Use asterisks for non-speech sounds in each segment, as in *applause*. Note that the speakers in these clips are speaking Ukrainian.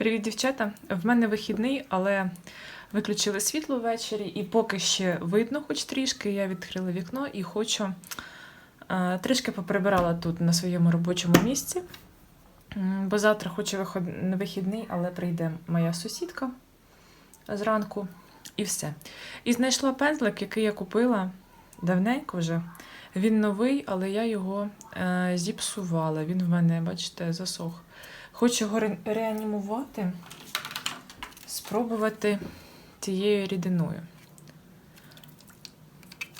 Привіт, дівчата! В мене вихідний, але виключили світло ввечері, і поки ще видно, хоч трішки, я відкрила вікно і хочу е, трішки поприбирала тут на своєму робочому місці. Бо завтра хочу виход... вихідний, але прийде моя сусідка зранку і все. І знайшла пензлик, який я купила давненько вже. Він новий, але я його е, зіпсувала. Він в мене, бачите, засох. Хочу його ре- реанімувати, спробувати цією рідиною.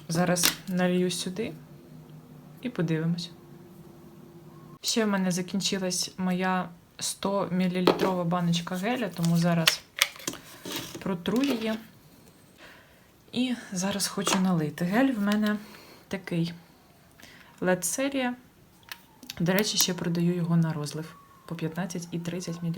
Зараз налью сюди і подивимось. Ще в мене закінчилась моя 100 мл баночка геля, тому зараз протру її. І зараз хочу налити. Гель в мене такий LED серія. До речі, ще продаю його на розлив по 15 і 30 мл.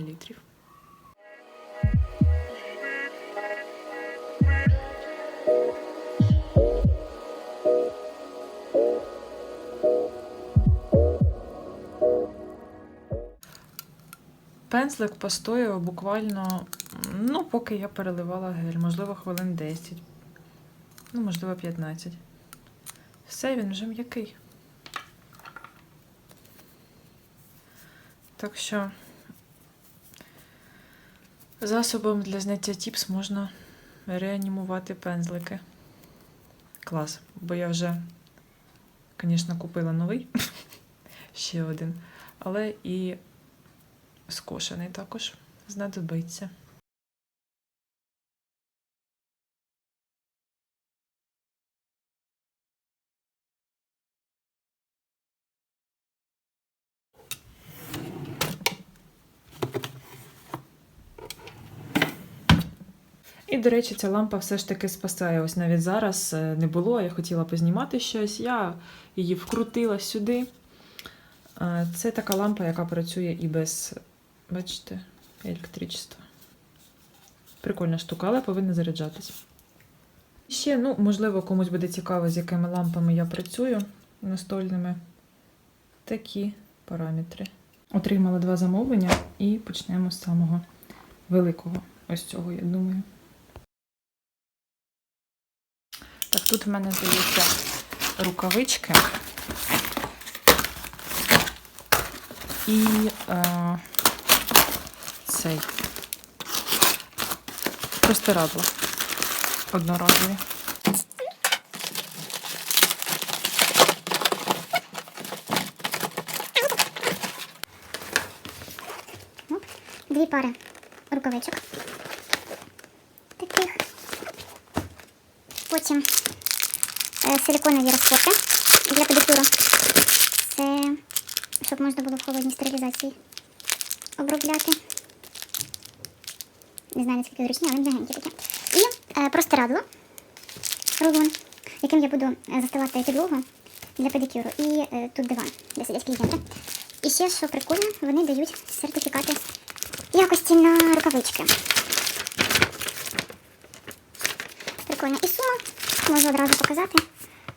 Пензлик постояв буквально, ну, поки я переливала гель, можливо, хвилин 10, ну, можливо, 15. Все, він вже м'який. Так що засобом для зняття тіпс можна реанімувати пензлики. Клас. Бо я вже, звісно, купила новий, *laughs* ще один, але і скошений також знадобиться. І, до речі, ця лампа все ж таки спасає. Ось навіть зараз е, не було, я хотіла познімати щось. Я її вкрутила сюди. Е, Це така лампа, яка працює і без, бачите, електричества. Прикольна штука, але повинна заряджатись. Ще, ну, можливо, комусь буде цікаво, з якими лампами я працюю настольними. Такі параметри. Отримала два замовлення і почнемо з самого великого. Ось цього, я думаю. Так, тут в мене здається рукавички. І е, цей простирадло одноразові. Дві пари рукавичок. Таких. Потім е, силиконові розпорки для педикюру. Це щоб можна було в холодній стерилізації обробляти. Не знаю, наскільки зручні, але м'ягенькі такі. І е, простирадло рулон, яким я буду е, застилати підлогу для педикюру. І е, тут диван, де сидять клієнти. І ще, що прикольно, вони дають сертифікати якості на рукавички. Прикольно. І сума можу одразу показати.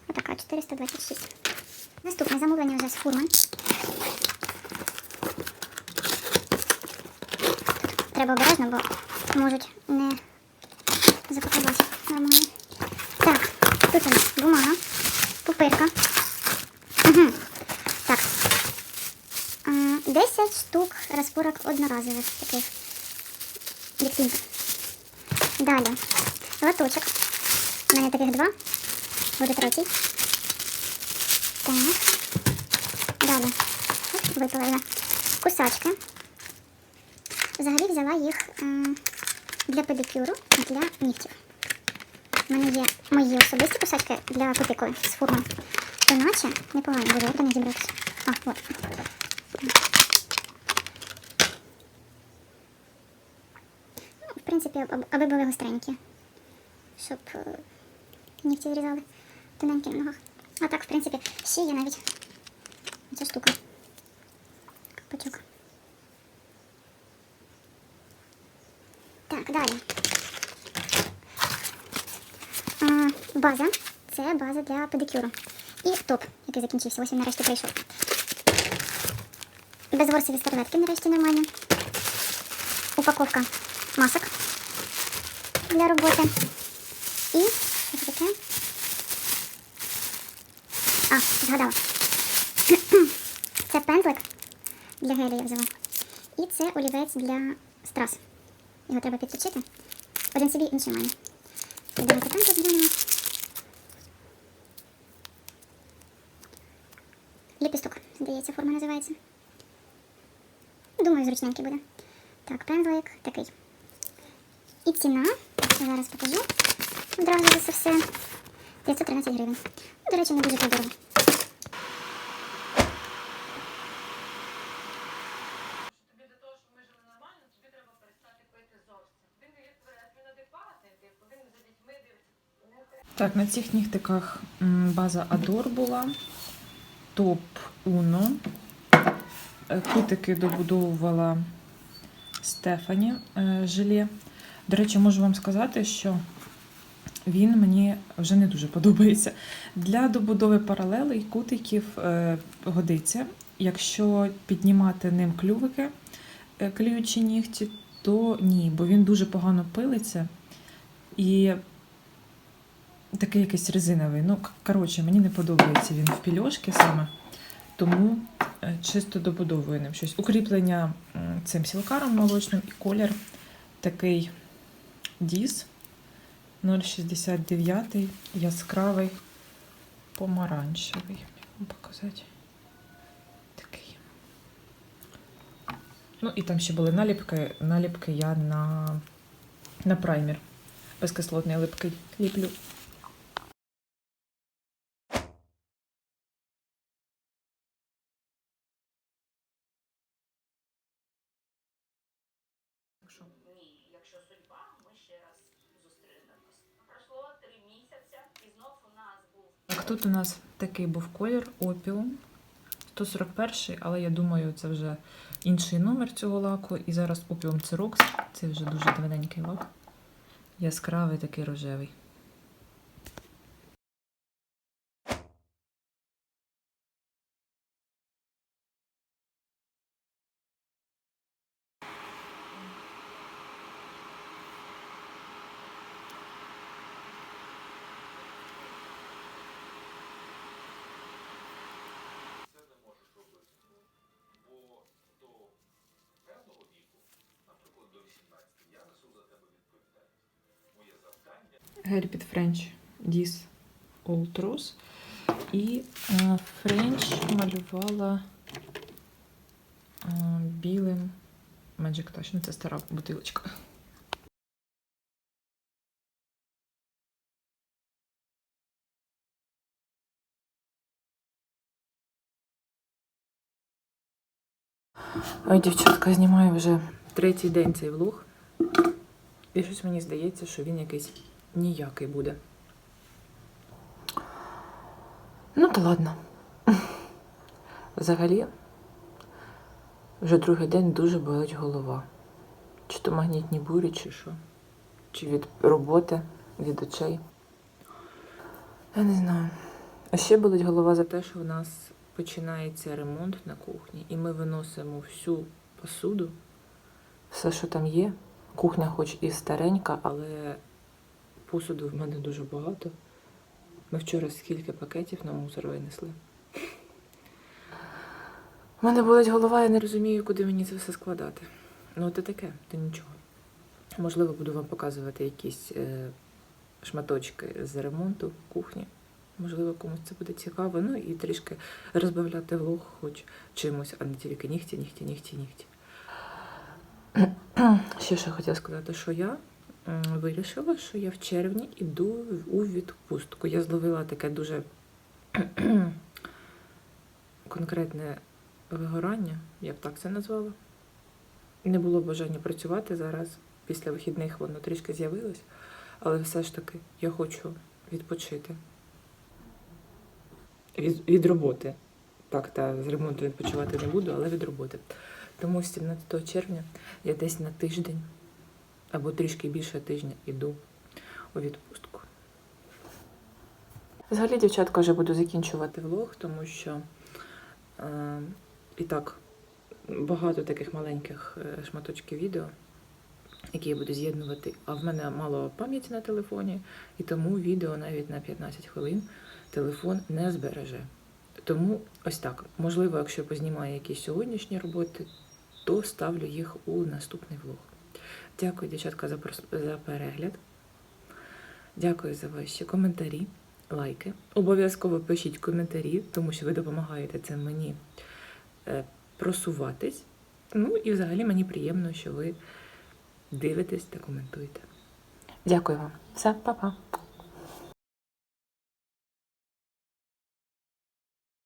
Отака 426. Наступне замовлення вже з фурман. Треба обережно, бо можуть не запакувати нормально. Так, тут у нас бумага, пупирка. Угу. Так. 10 штук розпорок одноразових таких відтінків. Далі латочок. Мене таких два. Буде третій. Так. Далі. Випила. Кусачки. Взагалі взяла їх для педикюру, для нігтів. У мене є мої особисті кусачки для кутикули з фурман. Іначе непогано буде, як них зібратися. А, от. Ну, в принципі, аби були гостренькі. Щоб е, нігті зрізали тоненькі на ногах. А так, в принципі, ще є навіть ця штука. Капачок. Так, далі. А, база. Це база для педикюру. І топ, який закінчився. Ось він нарешті прийшов. Безворсові старветки нарешті нормально. упаковка масок для роботи. І що це таке? А, згадала. *clears throat* Це пензлик для гелі я взяла. І це олівець для страз. Його треба підточити. Один собі, інший. Так, Давайте пензлик зглянемо. Ліпісток, здається, форма називається. Думаю, зручненький буде. Так, пензлик такий. І ціна, Я зараз покажу одразу за все. 513 гривень. До речі, не дуже так дорого. Тобі для того, щоб ми жили нормально, тобі треба перестати пити зовсім. Він він адекватний, типу, він за дітьми дивиться. Так, на цих нігтиках база Адор була, топ Уно. Е, Кутики добудовувала Стефані е, желе. До речі, можу вам сказати, що він мені вже не дуже подобається. Для добудови паралелей кутиків е, годиться. Якщо піднімати ним клювики, клюючі нігті, то ні, бо він дуже погано пилиться і такий якийсь резиновий. Ну, коротше, мені не подобається він в пільошки саме, тому е, чисто добудовую ним щось. Укріплення цим сілкаром молочним і колір такий діз 0,69 яскравий помаранчевий. Як показати? Ну і там ще були наліпки. Наліпки я на, на праймер. Безкислотний липкий ліплю. Тут у нас такий був колір опіум. 141, але я думаю, це вже інший номер цього лаку. І зараз опіум Цирокс. Це вже дуже давненький лак. Яскравий такий рожевий. Гель під Френч Діс Ultros. І е, Френч малювала е, білим Magic Touch. Ну, це стара бутилочка. Ой, дівчатка, знімаю вже третій день цей влог. І щось мені здається, що він якийсь ніякий буде. Ну, то ладно. Взагалі, вже другий день дуже болить голова. Чи то магнітні бурі, чи що. Чи від роботи, від очей. Я не знаю. А ще болить голова за те, що в нас починається ремонт на кухні, і ми виносимо всю посуду, все, що там є. Кухня хоч і старенька, але посуду в мене дуже багато. Ми вчора скільки пакетів на мусор винесли. У мене болить голова, я не розумію, куди мені це все складати. Ну, це таке, то нічого. Можливо, буду вам показувати якісь е, шматочки з ремонту кухні. Можливо, комусь це буде цікаво. Ну і трішки розбавляти влог хоч чимось, а не тільки нігті, нігті, нігті, нігті. *clears throat* Ще що хотіла сказати, що я вирішила, що я в червні йду у відпустку. Я зловила таке дуже *clears throat* конкретне вигорання, я б так це назвала. Не було бажання працювати зараз. Після вихідних воно трішки з'явилось, але все ж таки я хочу відпочити. Від, від роботи. Так, та з ремонту відпочивати не буду, але від роботи. Тому 17 червня я десь на тиждень або трішки більше тижня йду у відпустку. Взагалі, дівчатка, вже буду закінчувати влог, тому що е, і так багато таких маленьких е, шматочків відео. який я буду з'єднувати. А в мене мало пам'яті на телефоні, і тому відео навіть на 15 хвилин телефон не збереже. Тому ось так. Можливо, якщо познімаю якісь сьогоднішні роботи, то ставлю їх у наступний влог. Дякую, дівчатка, за за перегляд. Дякую за ваші коментарі, лайки. Обов'язково пишіть коментарі, тому що ви допомагаєте це мені е, просуватись. Ну і взагалі мені приємно, що ви дивитесь та коментуєте. Дякую вам. Все, па-па.